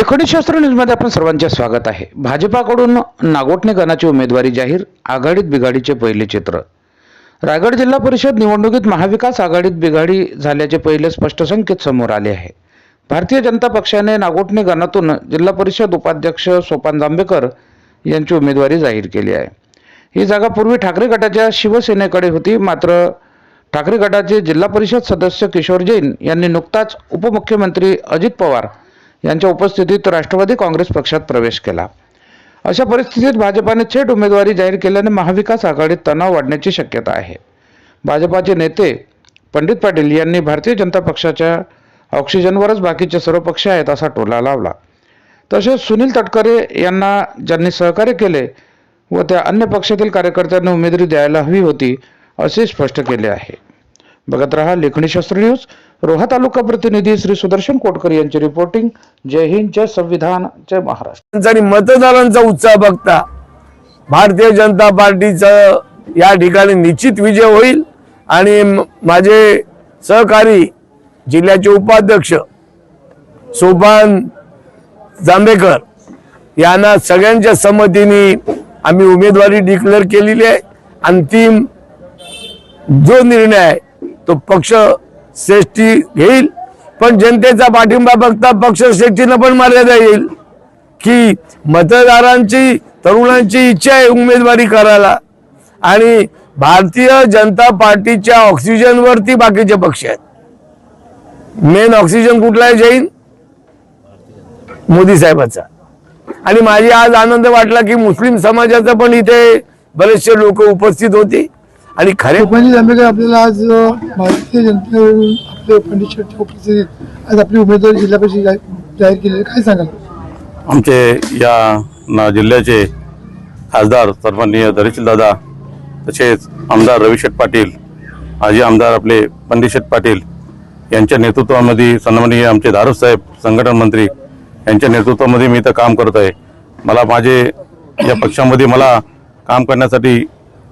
लेखनीशास्त्र न्यूजमध्ये आपण सर्वांचे स्वागत आहे. भाजपाकडून नागोठणे गणाची उमेदवारी जाहीर आघाडीत बिघाडीचे पहिले चित्र. रायगड जिल्हा परिषद निवडणुकीत महाविकास आघाडीत बिघाडी झाल्याचे पहिले स्पष्ट संकेत समोर आले आहे. भारतीय जनता पक्षाने नागोठणे गणातून जिल्हा परिषद उपाध्यक्ष सोपान जांभेकर यांची उमेदवारी जाहीर केली आहे. ही जागा पूर्वी ठाकरे गटाच्या शिवसेनेकडे होती मात्र ठाकरे गटाचे जिल्हा परिषद सदस्य किशोर जैन यांनी नुकताच उपमुख्यमंत्री अजित पवार यांच्या उपस्थितीत राष्ट्रवादी काँग्रेस पक्षात प्रवेश केला. अशा परिस्थितीत भाजपाने थेट उमेदवारी जाहीर केल्याने महाविकास आघाडीत तणाव वाढण्याची शक्यता आहे. भाजपाचे नेते पंडित पाटील यांनी भारतीय जनता पक्षाच्या ऑक्सिजनवरच बाकीचे सर्व पक्ष आहेत असा टोला लावला. तसेच सुनील तटकरे यांना ज्यांनी सहकार्य केले व त्या अन्य पक्षातील कार्यकर्त्यांना उमेदवारी द्यायला हवी होती असे स्पष्ट केले आहे. बघत रहा लेखणीशास्त्र न्यूज. रोहा तालुका प्रतिनिधी श्री सुदर्शन कोटकर यांची रिपोर्टिंग जय हिंद जय संविधान जय महाराष्ट्र. आणि मतदारांचा उत्साह बघता भारतीय जनता पार्टीचा या ठिकाणी निश्चित विजय होईल. आणि माझे सहकारी जिल्ह्याचे उपाध्यक्ष सोपान जांभेकर यांना सगळ्यांच्या संमतीने आम्ही उमेदवारी डिक्लेअर केलेली आहे. अंतिम जो निर्णय आहे तो पक्ष श्रेष्ठी घेईल पण जनतेचा पाठिंबा बघता पक्ष श्रेष्ठीनं पण मर्यादा येईल की मतदारांची तरुणांची इच्छा आहे उमेदवारी करायला. आणि भारतीय जनता पार्टीच्या ऑक्सिजनवरती बाकीचे पक्ष आहेत. मेन ऑक्सिजन कुठला आहे जैन? मोदी साहेबाचा. आणि माझी आज आनंद वाटला की मुस्लिम समाजाचा पण इथे बरेचसे लोक उपस्थित होते. आणि खरे लोकमान्य जांभेकर आपल्याला आज भारतीय आपले पंडित शेट्टी उपस्थित आज आपली उमेदवारी जिल्हा परिषद जाहीर केली. काय सांगाल आमचे या ना जिल्ह्याचे खासदार सन्माननीय दादा तसेच आमदार रविशेठ पाटील माजी आमदार आपले पंडितशेठ पाटील यांच्या नेतृत्वामध्ये सन्माननीय आमचे धारप साहेब संघटन मंत्री यांच्या नेतृत्वामध्ये मी इथं काम करत आहे मला माझे या पक्षामध्ये मला काम करण्यासाठी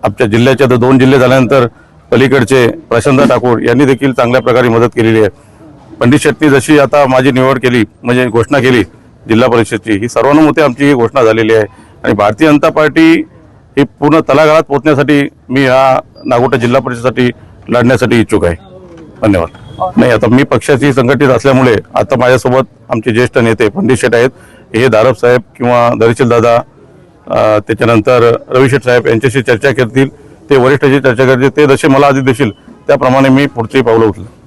आमच्या जिल्ह्याच्या तर दोन जिल्हे झाल्यानंतर पलीकडचे प्रशांत ठाकूर यांनी देखील चांगल्या प्रकारे मदत केलेली आहे. पंडित शेट्टी जशी आता माझी निवड केली म्हणजे घोषणा केली जिल्हा परिषदची ही सर्वानुमते आमची ही घोषणा झालेली आहे. आणि भारतीय जनता पार्टी ही पूर्ण तलागाळात पोहोचण्यासाठी मी हा नागोटा जिल्हा परिषदेसाठी लढण्यासाठी इच्छुक आहे. धन्यवाद. नाही आता मी पक्षाची संघटित असल्यामुळे आता माझ्यासोबत आमचे ज्येष्ठ नेते पंडित शेट आहेत. हे दारब साहेब किंवा धरीशील दादा त्याच्यानंतर रविशेठ साहेब यांच्याशी चर्चा करतील ते वरिष्ठाशी चर्चा करतील ते जसे मला आधी देशील त्याप्रमाणे मी पुढची पावलं उचलेन